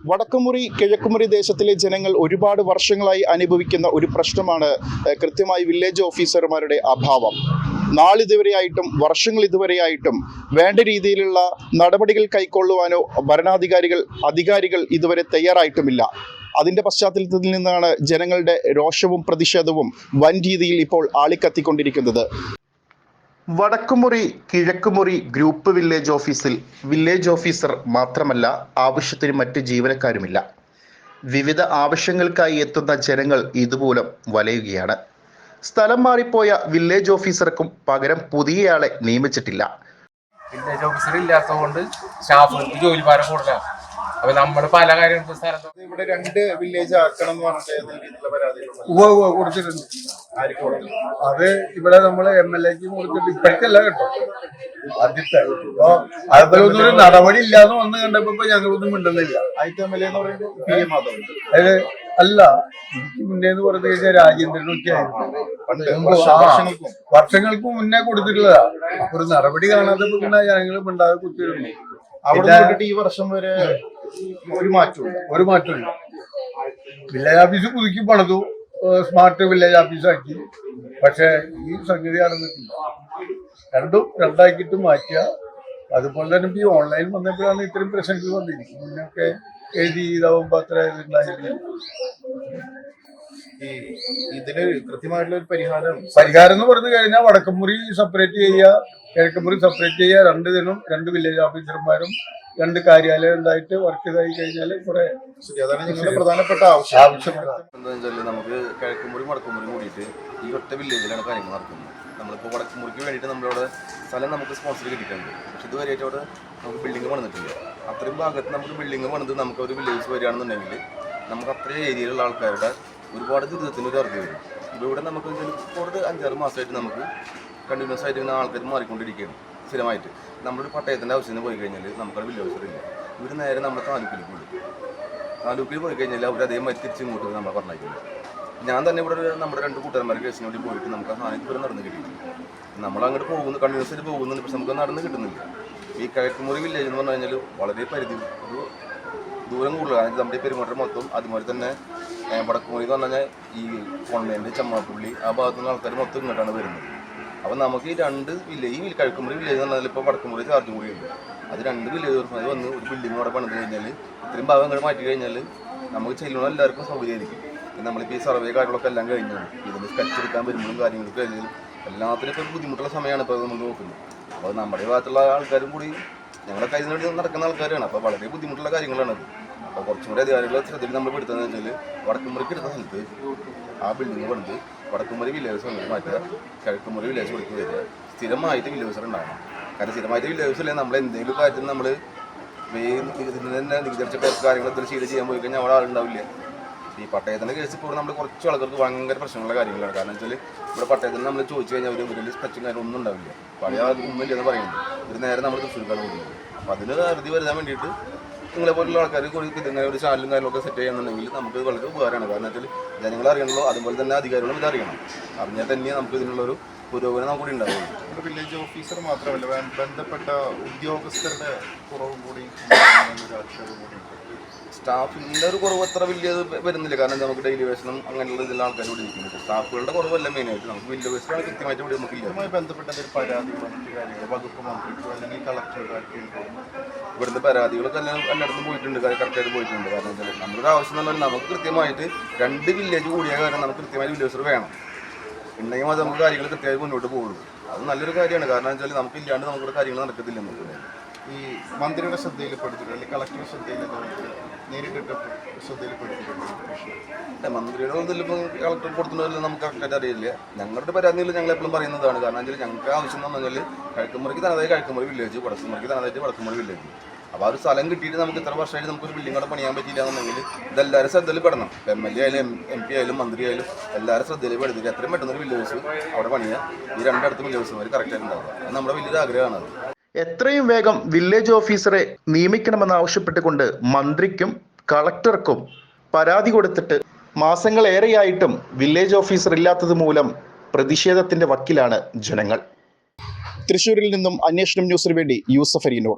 വടക്കുമുറി കിഴക്കുമുറി ദേശത്തിലെ ജനങ്ങൾ ഒരുപാട് വർഷങ്ങളായി അനുഭവിക്കുന്ന ഒരു പ്രശ്നമാണ് കൃത്യമായി വില്ലേജ് ഓഫീസർമാരുടെ അഭാവം. നാളിതുവരെയായിട്ടും വർഷങ്ങൾ ഇതുവരെയായിട്ടും വേണ്ട രീതിയിലുള്ള നടപടികൾ കൈക്കൊള്ളുവാനോ ഭരണാധികാരികൾ അധികാരികൾ ഇതുവരെ തയ്യാറായിട്ടുമില്ല. അതിന്റെ പശ്ചാത്തലത്തിൽ നിന്നാണ് ജനങ്ങളുടെ രോഷവും പ്രതിഷേധവും വൻ രീതിയിൽ ഇപ്പോൾ ആളിക്കത്തിക്കൊണ്ടിരിക്കുന്നത്. വടക്കുമുറി കിഴക്കുമുറി ഗ്രൂപ്പ് വില്ലേജ് ഓഫീസിൽ വില്ലേജ് ഓഫീസർ മാത്രമല്ല ആവശ്യത്തിന് മറ്റ് ജീവനക്കാരുമില്ല. വിവിധ ആവശ്യങ്ങൾക്കായി എത്തുന്ന ജനങ്ങൾ ഇതുമൂലം വലയുകയാണ്. സ്ഥലം മാറിപ്പോയ വില്ലേജ് ഓഫീസർക്കും പകരം പുതിയയാളെ നിയമിച്ചിട്ടില്ല. വില്ലേജ് ഓഫീസർ ഇല്ലാത്തതുകൊണ്ട് സ്റ്റാഫുകൾക്ക് ജോലി ഭാരം കൂടുതലാണ്. അപ്പൊ നമ്മൾ പല കാര്യങ്ങളും ഇവിടെ രണ്ട് വില്ലേജ് ആക്കണം എന്ന് പറഞ്ഞിട്ട് കൊടുത്തിട്ടുണ്ട്. അത് ഇവിടെ നമ്മൾ എം എൽ എക്ക് കൊടുത്തിട്ട് ഇപ്പോഴത്തല്ല കേട്ടോ. ആദ്യത്തെ. അതുപോലെ ഒരു നടപടി ഇല്ലാന്ന് വന്ന് കണ്ടപ്പോ ഇപ്പൊ ഞങ്ങളൊന്നും മിണ്ടുന്നില്ല. ആദ്യത്തെ എം എൽ എന്ന് പറയുന്നത് പി എ മാധവൻ അത് അല്ല എനിക്ക് മുന്നേ എന്ന് പറഞ്ഞു കഴിഞ്ഞാൽ രാജേന്ദ്രനൊക്കെ ആയിരുന്നു വർഷങ്ങൾക്ക്. മുന്നേ കൊടുത്തിട്ടുള്ളതാ. അപ്പൊ ഒരു നടപടി കാണാതെ പിന്നെ ജനങ്ങൾ മിണ്ടാതെ കുത്തിയിരുന്നു. അവിടെ. ഈ വർഷം വരെ ഒരു മാറ്റമില്ല ഒരു മാറ്റമില്ല വില്ലേജ് ഓഫീസ് പുതുക്കി പണിതു. സ്മാർട്ട് വില്ലേജ് ഓഫീസാക്കി പക്ഷേ ഈ സംഗതി നടന്നിട്ടില്ല രണ്ടും രണ്ടാക്കിയിട്ട് മാറ്റുക അതുപോലെ തന്നെ ഈ ഓൺലൈൻ വന്നപ്പോഴാണ് ഇത്രയും പ്രശ്നങ്ങൾ വന്നിരിക്കുന്നത്. മുന്നൊക്കെ എഴുതി ഇതാവുമ്പോ അത്ര ഇതുണ്ടായില്ല. ഈ ഇതിന് കൃത്യമായിട്ടുള്ള ഒരു പരിഹാരം പരിഹാരം എന്ന് പറഞ്ഞു കഴിഞ്ഞാൽ വടക്കമുറി സെപ്പറേറ്റ് ചെയ്യുക കിഴക്കമുറി സെപ്പറേറ്റ് ചെയ്യുക. രണ്ട് ദിനം രണ്ട് വില്ലേജ് ഓഫീസർമാരും രണ്ട് കാര്യാലയം ഉണ്ടായിട്ട് വർക്ക് ചെയ്തായി കഴിഞ്ഞാൽ കുറെ അതാണ് നിങ്ങളുടെ പ്രധാനപ്പെട്ട ആവശ്യം. എന്താണെന്ന് വെച്ചാൽ നമുക്ക് കിഴക്കുമുറി വടക്കുമുറി കൂടിയിട്ട് ഈ ഒറ്റ വില്ലേജിലാണ് കാര്യങ്ങൾ നടക്കുന്നത്. നമ്മളിപ്പോൾ വടക്കുമുറിക്ക് വേണ്ടിയിട്ട് നമ്മളവിടെ സ്ഥലം നമുക്ക് സ്പോൺസർ കിട്ടിയിട്ടുണ്ട്. പക്ഷെ ഇതുവരെയായിട്ട് അവിടെ നമുക്ക് ബിൽഡിംഗ് പണിതിട്ടില്ല. അത്രയും ഭാഗത്ത് നമുക്ക് ബിൽഡിംഗ് പണിത് നമുക്ക് ഒരു വില്ലേജ് വരികയാണെന്നുണ്ടെങ്കിൽ നമുക്ക് അത്രയും ഏരിയയിലുള്ള ആൾക്കാരുടെ ഒരുപാട് ദുരിതത്തിന് ഒരു അറുതി വരും. ഇപ്പോൾ ഇവിടെ നമുക്ക് കൂടുതൽ അഞ്ചാറ് മാസമായിട്ട് നമുക്ക് കണ്ടിന്യൂസ് ആയിട്ട് ഇങ്ങനെ ആൾക്കാർ മാറിക്കൊണ്ടിരിക്കുകയാണ്. സ്ഥിരമായിട്ട്. നമ്മളൊരു പട്ടയത്തിന്റെ ആവശ്യത്തിന് പോയി കഴിഞ്ഞാൽ നമുക്കവിടെ വില്ലേജ് ഇല്ല. ഇവർ നേരെ നമ്മുടെ താലൂക്കിലേക്ക് വിടും. താലൂക്കിൽ പോയി കഴിഞ്ഞാൽ അവർ അതേമാതിരി തിരിച്ച് ഇങ്ങോട്ട് നമ്മളെ പറഞ്ഞേക്കുന്നത് ഞാൻ തന്നെ ഇവിടെ നമ്മുടെ രണ്ട് കൂട്ടുകാരന്മാർ കേസിന് വേണ്ടി പോയിട്ട് നമുക്ക് ആ സാധനം ഇതുവരെ നടന്ന് കിട്ടി നമ്മൾ അങ്ങോട്ട് പോകുന്നു കണ്ടിന്യൂസ് ആയിട്ട് പോകുന്നുണ്ട് പക്ഷെ നമുക്ക് നടന്ന് കിട്ടുന്നില്ല. ഈ കിഴക്കുമുറി വില്ലേജ് എന്ന് പറഞ്ഞു കഴിഞ്ഞാൽ വളരെ പരിധി ഒരു ദൂരം കൂടുതലാണ്. അതായത് നമ്മുടെ ഈ പെരുമാറ്റം മൊത്തം അതുപോലെ തന്നെ വടക്കുമുറി എന്ന് പറഞ്ഞു കഴിഞ്ഞാൽ ഈ കോൺവെന്റ് ചമ്മാപ്പുള്ളി ആ ഭാഗത്തു നിന്ന് ആൾക്കാർ മൊത്തം ഇങ്ങോട്ടാണ് വരുന്നത്. അപ്പോൾ നമുക്ക് ഈ രണ്ട് വില്ലേജ് ഈ കഴുക്കുമുറി വില്ലേജ് എന്ന് പറഞ്ഞാൽ ഇപ്പോൾ വടക്കുമുറി ചാർജും കൂടി ഉണ്ട്. അത് രണ്ട് വില്ലേജ് അത് വന്ന് ഒരു ബിൽഡിംഗ് അവിടെ പണിത് കഴിഞ്ഞാൽ ഇത്രയും ഭാഗം ഇങ്ങോട്ട് മാറ്റി കഴിഞ്ഞാൽ നമുക്ക് ചെല്ലുന്ന എല്ലാവർക്കും സൗകര്യമായിരിക്കും. നമ്മളിപ്പോൾ ഈ സർവേ കാര്യങ്ങളൊക്കെ എല്ലാം കഴിഞ്ഞാണ് ഇതിന് സ്കെച്ച് എടുക്കാൻ വരുമ്പോഴും കാര്യങ്ങൾക്ക് കഴിഞ്ഞാൽ എല്ലാത്തിനും ഇപ്പോൾ ബുദ്ധിമുട്ടുള്ള സമയമാണ് ഇപ്പോൾ നമ്മൾ നോക്കുന്നത്. അപ്പോൾ നമ്മുടെ ഭാഗത്തുള്ള ആൾക്കാരും കൂടി ഞങ്ങളുടെ കയ്യിൽ നിന്ന് നടക്കുന്ന ആൾക്കാരാണ്. അപ്പോൾ വളരെ ബുദ്ധിമുട്ടുള്ള കാര്യങ്ങളാണ് അപ്പോൾ കുറച്ചും കൂടി അധികാരികളെ ശ്രദ്ധയിൽ നമ്മൾ പെടുത്തുന്നത് വെച്ചാൽ വടക്കുമുറിക്ക് എടുത്ത സ്ഥലത്ത് ആ ബിൽഡിംഗ് പണിത് വടക്കുമുറി വില്ലേജ് മാറ്റുക. കിഴക്കുമുറി വില്ലേജ് കൊടുത്തു വരിക. സ്ഥിരമായിട്ട് വില്ലേജർ ഉണ്ടാവണം. കാരണം സ്ഥിരമായിട്ട് വില്ലേജ് ഇല്ലെങ്കിൽ നമ്മൾ എന്തെങ്കിലും കാര്യത്തിൽ നമ്മൾ ഇതിന് തന്നെ നികുതിച്ച കാര്യങ്ങൾ എന്തെങ്കിലും ശീലം ചെയ്യാൻ പോയി കഴിഞ്ഞാൽ അവിടെ ആളുണ്ടാവില്ല? ഈ പട്ടയത്തിന്റെ കേസ് ഇപ്പോൾ നമ്മൾ കുറച്ച് ആൾക്കാർക്ക് ഭയങ്കര പ്രശ്നമുള്ള കാര്യങ്ങളാണ്. കാരണം വെച്ചാൽ ഇവിടെ പട്ടയത്തിന് നമ്മൾ ചോദിച്ചു കഴിഞ്ഞാൽ ഒരു വലിയ സ്പെച്ചും കാര്യം ഒന്നും ഉണ്ടാവില്ല. പഴയ ഒന്നുമില്ല എന്ന് പറയുന്നത് ഒരു നേരെ നമ്മൾ തൃശ്ശൂർക്കാണ് കൊടുക്കുന്നത് അപ്പോൾ അതിന് അറുതി വരുത്താൻ വേണ്ടിയിട്ട് നിങ്ങളെ പോലുള്ള ആൾക്കാർ കൂടി ഇങ്ങനെ ഒരു ചാനലും കാര്യങ്ങളൊക്കെ സെറ്റ് ചെയ്യുന്നുണ്ടെങ്കിൽ നമുക്ക് വളരെ ഉപകാരമാണ്. കാരണം വെച്ചാൽ ജനങ്ങൾ അറിയണല്ലോ അതുപോലെ തന്നെ അധികാരികളും ഇത് അറിയണം. അറിഞ്ഞാൽ തന്നെ നമുക്ക് ഇതിനുള്ളൊരു പുരോഗമനം നമുക്ക് ഇവിടെ വില്ലേജ് ഓഫീസർ മാത്രമല്ല ബന്ധപ്പെട്ട ഉദ്യോഗസ്ഥരുടെ കുറവും കൂടി ഒരു. സ്റ്റാഫിന്റെ ഒരു കുറവ് അത്ര വലിയ വരുന്നില്ല. കാരണം നമുക്ക് ഡെയിലി വേഷനും അങ്ങനെയുള്ള ഇതിലുള്ള ആൾക്കാർ ഇവിടെ ഇരിക്കുന്നത് സ്റ്റാഫുകളുടെ കുറവല്ല മെയിനായിട്ട് നമുക്ക് വലിയ വേഷനാണ് കൃത്യമായിട്ട് ഇവിടെ നമുക്കില്ല ഇതുമായി ബന്ധപ്പെട്ട എന്തെങ്കിലും പരാതികളോ മറ്റു കാര്യങ്ങളോ വകുപ്പ് മന്ത്രിക്കോ അല്ലെങ്കിൽ കളക്ടറുടെ ആർക്കെങ്കിലും ഇവിടുത്തെ പരാതികളൊക്കെ എല്ലാം എല്ലായിടത്തും പോയിട്ടുണ്ട്. കറക്റ്റായിട്ട് പോയിട്ടുണ്ട്. കാരണം എന്താ നമ്മളൊരു ഒരു ആവശ്യം എന്ന് പറഞ്ഞാൽ നമുക്ക് കൃത്യമായിട്ട് രണ്ട് വില്ലേജ് കൂടിയ കാരണം നമുക്ക് കൃത്യമായി വില്ലേജർ വേണം. ഉണ്ടെങ്കിൽ മാത്രമേ നമുക്ക് കാര്യങ്ങൾ കൃത്യമായി മുന്നോട്ട് പോകുള്ളൂ അത് നല്ലൊരു കാര്യമാണ്. കാരണം വെച്ചാൽ നമുക്ക് ഇല്ലാണ്ട് നമുക്കിവിടെ കാര്യങ്ങൾ നടക്കത്തില്ല. നമുക്ക് ഈ മന്ത്രിയുടെ ശ്രദ്ധയിൽപ്പെടുത്തിയിട്ടുണ്ട്. അല്ലെങ്കിൽ കളക്ടറുടെ ശ്രദ്ധയിൽ നേരിട്ടിട്ട് ശ്രദ്ധയിൽപ്പെടുത്തിയിട്ടുണ്ട്. മന്ത്രിയുടെ ഇപ്പം കളക്ടർ കൊടുത്തിട്ടുണ്ടെങ്കിൽ നമുക്ക് കറക്റ്റായിട്ട് അറിയില്ല. ഞങ്ങളുടെ പരാതിയിൽ ഞങ്ങൾ എപ്പോഴും പറയുന്നതാണ്. കാരണം വെച്ചാൽ ഞങ്ങൾക്ക് ആവശ്യം എന്ന് പറഞ്ഞാൽ കഴക്കുമുറിക്ക് തനതായി കഴക്കുമുറി വില്ലേജ് വടക്കുമുറിക്ക് തനതായിട്ട് വടക്കുമുറി വില്ലേജ് അപ്പോൾ ആ ഒരു സ്ഥലം കിട്ടിയിട്ട് നമുക്ക് ഇത്ര വർഷമായിട്ട് നമുക്കൊരു ബിൽഡിംഗ് അവിടെ പണിയാൻ പറ്റിയില്ല എന്നുണ്ടെങ്കിൽ ഇതെല്ലാവരും ശ്രദ്ധയിൽ പെടണം എം എൽ എ ആയാലും എം പി ആയാലും മന്ത്രി ആയാലും എല്ലാവരും ശ്രദ്ധയിൽ പെടുത്തിട്ട് എത്രയും പെട്ടെന്ന് ഒരു വില്ലേജ് അവിടെ പണിയുക ഈ രണ്ടിടത്ത് വില്ലേജ് കറക്റ്റായിട്ട് ഉണ്ടാവുക. അത് നമ്മുടെ വലിയൊരു ആഗ്രഹമാണ് എത്രയും വേഗം വില്ലേജ് ഓഫീസറെ നിയമിക്കണമെന്ന് ആവശ്യപ്പെട്ടുകൊണ്ട് മന്ത്രിക്കും കളക്ടർക്കും പരാതി കൊടുത്തിട്ട് മാസങ്ങളേറെയായിട്ടും വില്ലേജ് ഓഫീസർ ഇല്ലാത്തത് മൂലം പ്രതിഷേധത്തിന്റെ വക്കിലാണ് ജനങ്ങൾ. തൃശൂരിൽ നിന്നും അന്വേഷണം ന്യൂസിന് വേണ്ടി യൂസഫ് അരീനൂർ